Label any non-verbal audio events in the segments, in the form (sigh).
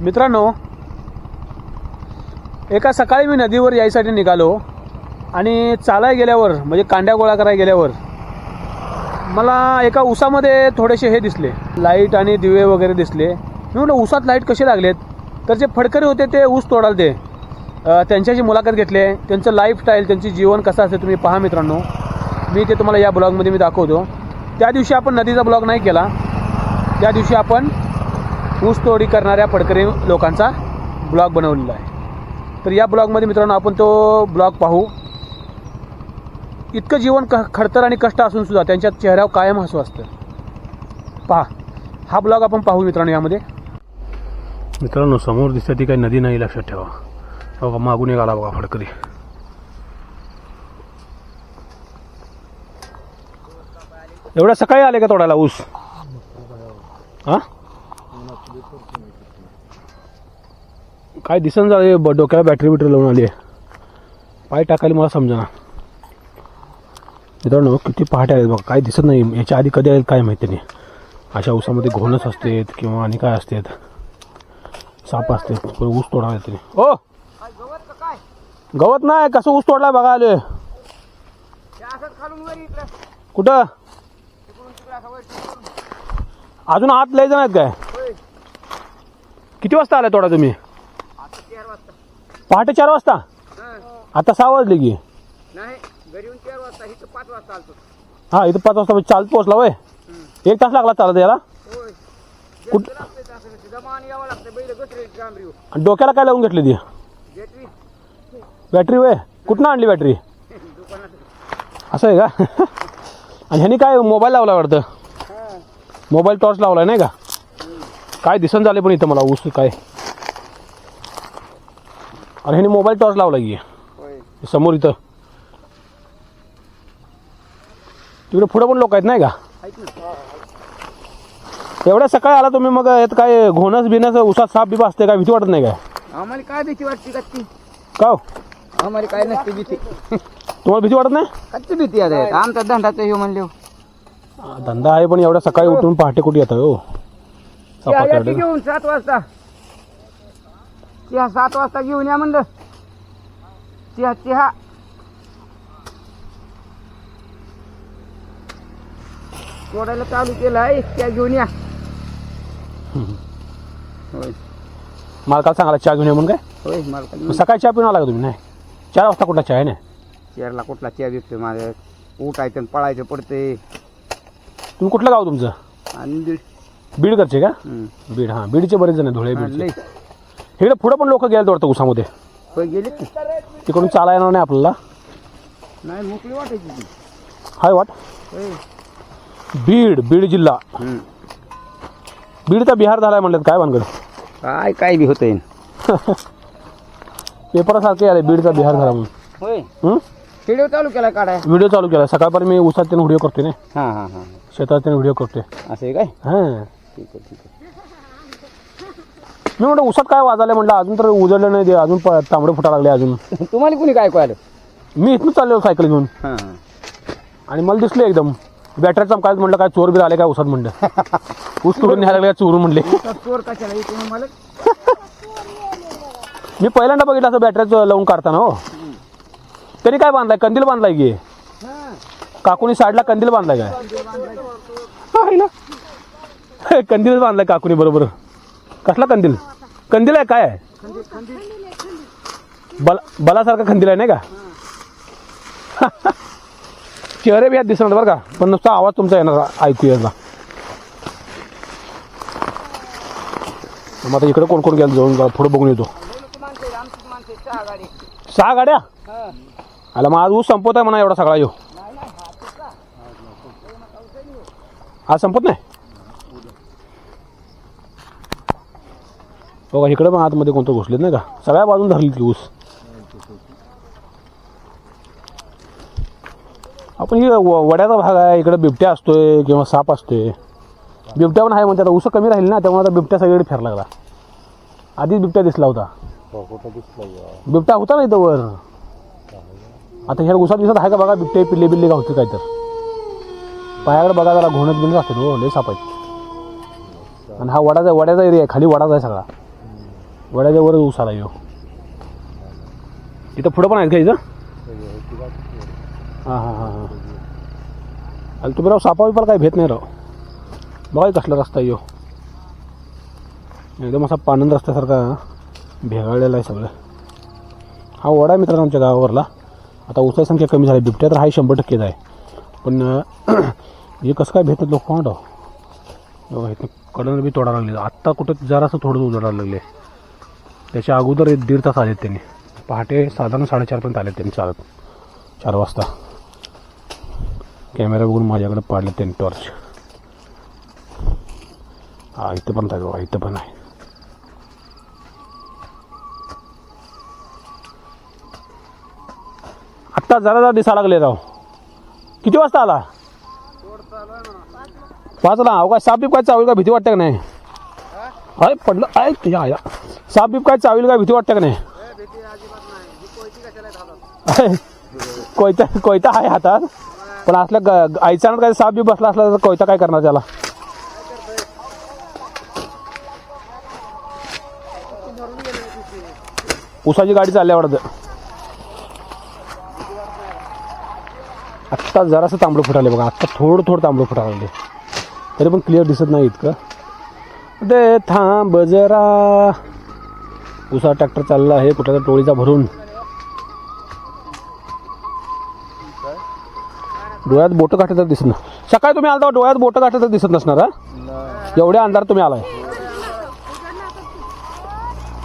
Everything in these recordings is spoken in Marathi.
मित्रांनो एका सकाळी मी नदीवर यायसाठी निघालो आणि चालाय गेल्यावर म्हणजे कांड्या गोळा करायला गेल्यावर मला एका उसामध्ये थोडेसे हे दिसले. लाइट आणि दिवे वगैरे दिसले. मी म्हटलं उसात लाइट कसे लागलेत? तर जे फडकरी होते ते ऊस तोडाल ते त्यांच्याशी मुलाखत घेतले त्यांचं लाईफस्टाईल त्यांची जीवन कसं असते तुम्ही पहा मित्रांनो. मी ते तुम्हाला या ब्लॉगमध्ये मी दाखवतो. त्या दिवशी आपण नदीचा ब्लॉग नाही केला. त्या दिवशी आपण ऊस तोडी करणाऱ्या फडकरी लोकांचा ब्लॉग बनवलेला आहे. तर या ब्लॉगमध्ये मित्रांनो आपण तो ब्लॉग पाहू. इतकं जीवन क खडतर आणि कष्ट असून सुद्धा त्यांच्या चेहऱ्यावर कायम हसू असतं. पहा हा ब्लॉग आपण पाहू मित्रांनो यामध्ये. मित्रांनो समोर दिसते ती काही नदी नाही लक्षात ठेवा. हो बघा मागून एक आला बघा फडकरी. एवढ्या सकाळी आले का तोडायला ऊस? हां? काय दिसन झालं ब- डोक्याला बॅटरी बिटरी लावून आली आहे. पाय टाकायला मला समजा मित्रांनो किती पहाटे आहेत बघा. काय दिसत नाही. याच्या आधी कधी आहेत काय माहिती नाही. अशा ऊसामध्ये घोणच असतात किंवा आणि काय असतात. साप असतात. ऊस तोडा येते ओ! गवत नाही. कसं ऊस तोडला बघा आले कुठं? अजून आत लय जण आहेत काय? किती वाजता आलाय तोडा तुम्ही? पहाटे चार वाजता? आता सहा वाजले की. नाही घरी येऊन चार वाजता इथं पाच वाजता आलतो हा इथं पाच वाजता चालत पोहोचला वय एक तास लागला चालत याला होय. कुठ लागतंय असं जमान यावं लागतं बैल गचरे डांबरी आणि डोक्याला काय लावून घेतली ती? घेतली बॅटरी वय कुठनं आणली बॅटरी (laughs) दुकानात असं आहे का? आणि ह्यानी काय मोबाईल लावला वाटतं? मोबाईल टॉर्च लावलाय नाही का? काय दिसन झाले पण इथं मला ऊस काय? आणि ह्यानी मोबाईल टॉर्च लावला की. समोर इथं. तिकडे पुढे पण लोक आहेत नाही का? एवढ्या सकाळी आला तुम्ही मग यात काय घोणस बिनस उसात साप बिप असते काय भीती वाटत नाही काय आम्हाला काय भीती वाटते का हो? आम्हाला काय नसते भीती. तुम्हाला भीती वाटत नाही? कच्ची भीती आहे आमचा धंदाचं हे म्हणले हा, धंदा आहे पण एवढ्या सकाळी उठून पहाटे कुठे येतं हो? घेऊन सात वाजता. चहा सात वाजता घेऊन या म्हणलं. चहा चहा तोडायला चालू केलं आहे त्या घेऊन या. होय. मालकाला सांगायला चहा घेऊन ये म्हणून काय? होय मला सकाळी चहा पिऊन आला का तुम्ही? नाही. चार वाजता कुठला चहा आहे ना? चेअरला कुठला चहा विकतोय माझं उठायचं आणि पळायचं पडते तुम्ही कुठलं गाव तुमचं? आणि बीड करचे का. बीड हां बीडचे बरेच जण आहे धुळे लय. इकडे पुढे पण लोक गेले वाटतं उसामध्ये. होय गेले की. तिकडून चाला येणार नाही आपल्याला. नाही मोकळी वाटायची ती हाय वाट. होय. बीड बीड जिल्हा. हम्म. बीडचा बिहार झालाय म्हणलं काय भानगड? काय काय बी होतंय. (laughs) पेपरासारखे आले बीडचा बिहार झाला म्हणून. होय. हं? व्हिडिओ चालू केला काढाय. व्हिडिओ चालू केला. सकाळपर्यंत मी उसात त्यानं व्हिडिओ करतोय ना. हां हां हां. शेतात त्यानं व्हिडिओ करतोय. असं आहे काय? हां. ठीक आहे ठीक आहे. मी म्हणलं उसात काय वाजायला म्हणलं अजून तर उजळलं नाही ते अजून प- तांबडे फुटा लागले अजून. (laughs) तुम्हाला कुणी काय कळलं? मी इथून चाललो सायकल घेऊन. हां. आणि मला दिसले एकदम. बॅटरी चमकायचं म्हणलं काय चोर बिर आले काय उसात? म्हणलं (laughs) ऊस तोडून न्यायला लागले चोरून म्हणले चोर कशाला? मला (laughs) मी पहिल्यांदा बघितलं असं बॅटरीचं लावून काढताना हो. तरी काय बांधलाय? कंदील बांधलाय की? काकुनी साईडला कंदील बांधलाय काय? पाहिलं? कंदील बांधलाय काकुनी बरोबर. कसला कंदील? कंदील आहे काय? आहे बल बलासारखा कंदील आहे नाही का? (laughs) चेहरे बी यात दिसणार बरं का? पण नुसता आवाज तुमचा येणार ऐकू यायला मग आता इकडे कोण कोण गेलं जाऊन पुढे बघून येतो. सहा गाड्या? आला मग आज ऊस संपत आहे म्हणा एवढा सगळा येऊ आज संपत नाही? हो का? इकडे पण आतमध्ये कोणतं घुसलेत नाही का? सगळ्या बाजून धरली की ऊस. आपण ही वड्याचा भाग आहे इकडे बिबट्या असतोय किंवा साप असतोय. बिबट्या पण आहे म्हणते आता ऊस कमी राहील ना त्यामुळे आता बिबट्या सगळीकडे फिरायला लागला. आधीच बिबट्या दिसला होता. बिबट्या होता ना इथं वर. आता ह्या उसात दिसत आहे का बघा बिबटे पिल्ले बिल्ले का होते काय तर पायाकडे बघा जरा घोणत बिनत असते हो लय साप आहेत. आणि हा वडाचा वड्याचा एरिया आहे खाली वडाचा आहे सगळा. वड्याच्या वर ऊस आला यो. इथं पुढं पण आहेत का इथं? हां हां हां हां. अरे तुम्ही राव सापा बिपाला काय भेट नाही राव. बघा कसला रस्ता आहे यो. एकदम असा पानंद रस्त्यासारखा भेगाळलेला आहे सगळं. हा वडा मित्रांनो आमच्या गावावरला. आता उसाची संख्या कमी झाली. बिबट्या तर हा शंभर टक्केच आहे. पण हे कसं काय भेटत लोक कोण राव? इथं कडनं बी तोडा लागले. आत्ता कुठं जरासं थोडं उजाडायला लागले. त्याच्या अगोदर एक दीड तास आलेत त्यांनी. पहाटे साधारण साडेचारपर्यंत आलेत त्यांनी चालत चार वाजता. कॅमेरा बघून माझ्याकडे पाडले त्यांनी टॉर्च हा इथं पण आहे बाबा इथं पण आहे. आत्ता जरा जरा दिसा लागले राव. किती वाजता आला? पाचला अहो काय साप काय चावेल का? भीती वाटते का नाही? अरे पडलं. अय तुझ्या आया साप बीप काय चावेल का भीती वाटते का नाही? कोयता कोयता आहे हातात. पण असल्या ग- आईचा काय साप बीप बसला असला तर कोयता काय करणार त्याला? उसाची गाडी चालल्या वाटतं. आत्ता जरासं तांबडं फुटाले बघा. आत्ता थोडं थोडं तांबडं फुटायला लागले तरी पण क्लिअर दिसत नाही इतकं. दे थांब जरा. उसा ट्रॅक्टर चालला आहे. कुठल्या टोळीचा भरून. डोळ्यात बोटं काढत तर दिसत नाही. सकाळी तुम्ही आलता डोळ्यात बोटं काढत तर दिसत नसणार हा? एवढ्या अंधार तुम्ही आलाय.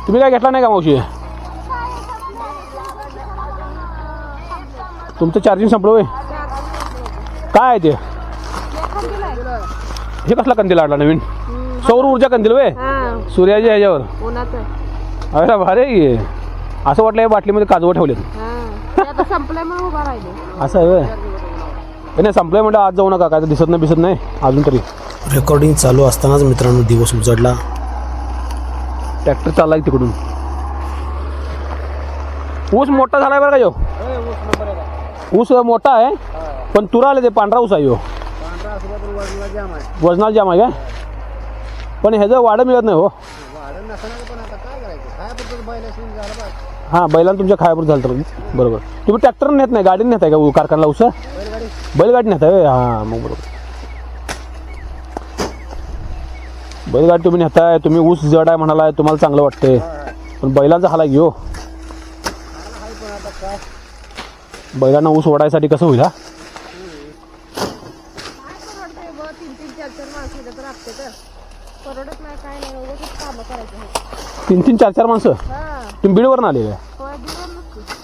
तुम्ही काय घेतला नाही का मावशी? तुमचं चार्जिंग संपलं काय आहे ते? हे कसला कंदील आणला नवीन? सौर ऊर्जा कंदील वे सूर्याच्या ह्याच्यावर. अरे भारी आहे की. असं वाटलं या बाटलीमध्ये काजवं ठेवलेत. हा ते आता संपलंय म्हणून उभा राहिले. असं आहे. हे नाही संपलंय म्हणजे आज जाऊ नका काय तर दिसत नाही दिसत नाही अजून तरी. रेकॉर्डिंग चालू असतानाच मित्रांनो दिवस उजडला. ट्रॅक्टर चाललाय तिकडून. ऊस मोठा झालाय बरं का यो? ऊस मोठा आहे पण तुरा आले ते पांढरा ऊस आहे यो. वजनाला जाम आहे. का पण ह्याचं वाढ मिळत नाही हो. हां बैलांना तुमच्या खायापूर झालं तर बरोबर. तुम्ही ट्रॅक्टर नेत नाही गाडीने नेताय का कारखान्याला ऊस? बैलगाडी. नेताय? हां मग बरोबर. बैलगाडी तुम्ही नेताय तुम्ही ऊस जड आहे म्हणालाय तुम्हाला चांगलं वाटतंय. पण बैलांचा हाल घेऊ बैलांना ऊस ओढायसाठी कसं होईल हा? परवडत नाही काय नाही उगाच कामं करायचे तीन तीन चार चार माणसं? हा. तुम्ही बीडवरून आले काय होय दिवस नसते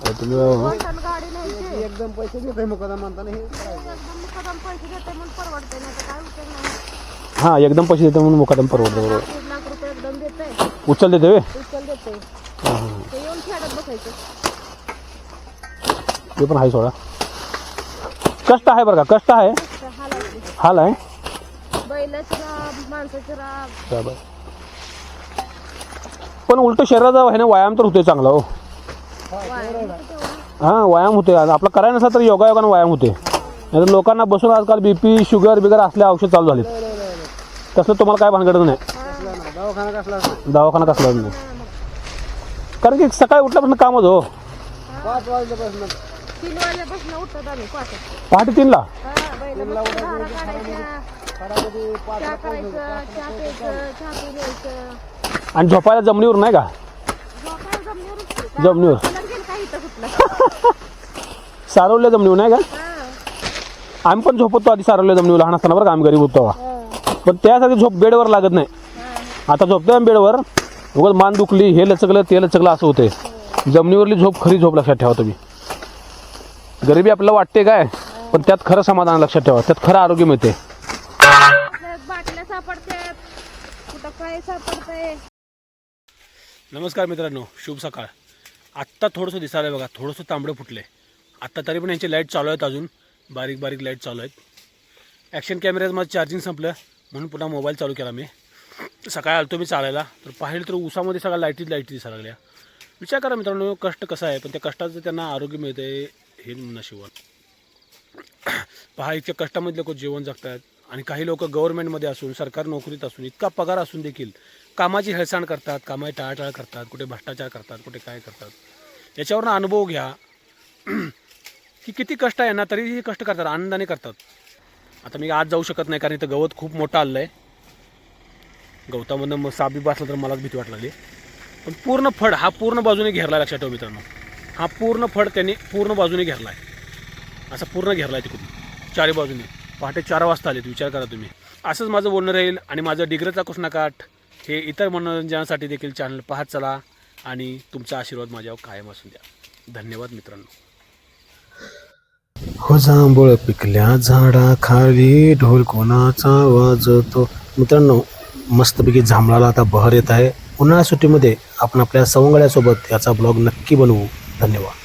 अरे तुम्ही पण गाडी नाही एकदम पैसे देतोय मुकदम म्हणताना हे. एकदम मुकादम पैसे देते म्हणून परवडते नाही तर काय उपयोग नाही. हां एकदम पैसे देतो म्हणून मुकादम परवडतं बरोबर. दीड लाख रुपये एकदम देते उचल देते वे उचल देते हां हां. ते येऊन खेळत बसायचं. ते पण आहे सोडा. कष्ट आहे बरं का कष्ट आहे. हालायची हाल आहे बैलाची राब माणसाची राब. बरोबर. पण उलट शरीराचा आहे ना व्यायाम तर होतोय चांगला हो. वाया हां व्यायाम होते आपला करायला नसला तर योगा योगानं व्यायाम होते नाही लोकांना बसून आजकाल बीपी शुगर बिगर असले औषध चालू झाले तसलं तुम्हाला काय भानगडच नाही. दवाखाना कसला असतो दवाखाना कसला नाही. कारण की सकाळी उठल्यापासून कामच हो. पाच वाजल्यापासून तीन वाजल्यापासून उठतात आम्ही पाच पहाटे तीनला? हा काढायच्या. चहा करायचं चहा प्यायचं चहा पिऊन यायचं. आणि झोपायला जमिनीवर नाही का? झोपायला. जमिनीवर त्याला गेलं का इथं कुठलं? (laughs) सारवल्या जमिनीवर नाही का? हा. आम्ही पण झोपतो आधी सारवल्या जमिनीवर लहान असताना बरं का आम्ही गरीब होतो. हा. पण त्यासाठी झोप बेडवर लागत नाही. हा. आता झोपतोय आम्ही बेडवर. उगाच मान दुखली हे लचकलं ते लचकलं असं होते जमिनीवरली झोप खरी झोप लक्षात ठेवा तुम्ही. गरिबी आपल्याला वाटते काय? पण त्यात खरं समाधान लक्षात ठेवा. त्यात खरं आरोग्य मिळते काय सापडतंय नमस्कार मित्रांनो शुभ सकाळ. आत्ता थोडंसं दिसायला बघा थोडंसं तांबडं फुटलं. आहे आत्ता तरी पण यांचे लाइट चालू आहेत अजून. बारीक बारीक लाइट चालू आहेत. ॲक्शन कॅमेऱ्यात माझं चार्जिंग संपलं म्हणून पुन्हा मोबाईल चालू केला मी. सकाळी आलतो मी चालायला तर पाहिलं तर उसामध्ये सगळ्या लाईटीच लाईटी दिसायला लागल्या. विचार करा मित्रांनो कष्ट कसं आहे पण त्या कष्टाचं त्यांना आरोग्य मिळतं आहे हे नशिबन पहा इतक्या कष्टामध्ये लोक जीवन जगतात आणि काही लोक गव्हर्नमेंटमध्ये असून सरकारी नोकरीत असून इतका पगार असून देखील कामाची हेळसांड करतात कामाची टाळाटाळ करतात कुठे भ्रष्टाचार करतात कुठे काय करतात. याच्यावरनं अनुभव घ्या. (clears throat) की किती कष्ट आहे ना तरीही कष्ट करतात आनंदाने करतात. आता मी आज जाऊ शकत नाही कारण इथं गवत खूप मोठं आलं आहे गवतामधनं मग साबी बी तर मलाच भीती वाटलेली पण पूर्ण फड हा पूर्ण बाजूने घेरला लक्षात ठेव मित्रांनो. हा पूर्ण फड त्यांनी पूर्ण बाजूने घेरला आहे असा पूर्ण घेरला आहे तिकडून चारी बाजूने. पहाटे चार वाजता आलेत विचार करा तुम्ही. असंच माझं बोलणं राहील आणि माझं डिग्रचा कृष्णाकाठ हे इतर मनोरंजनासाठी देखील चॅनल पाहत चला आणि तुमचा आशीर्वाद माझ्यावर कायम असू द्या. धन्यवाद मित्रांनो. हो जांभूळ पिकल्या झाडा खाली ढोल कोणाचा वाजतो? मित्रांनो मस्तपैकी जांभळाला आता बहर येत आहे. उन्हाळ्या सुट्टीमध्ये आपण आपल्या सवंगड्यासोबत याचा ब्लॉग नक्की बनवू. धन्यवाद.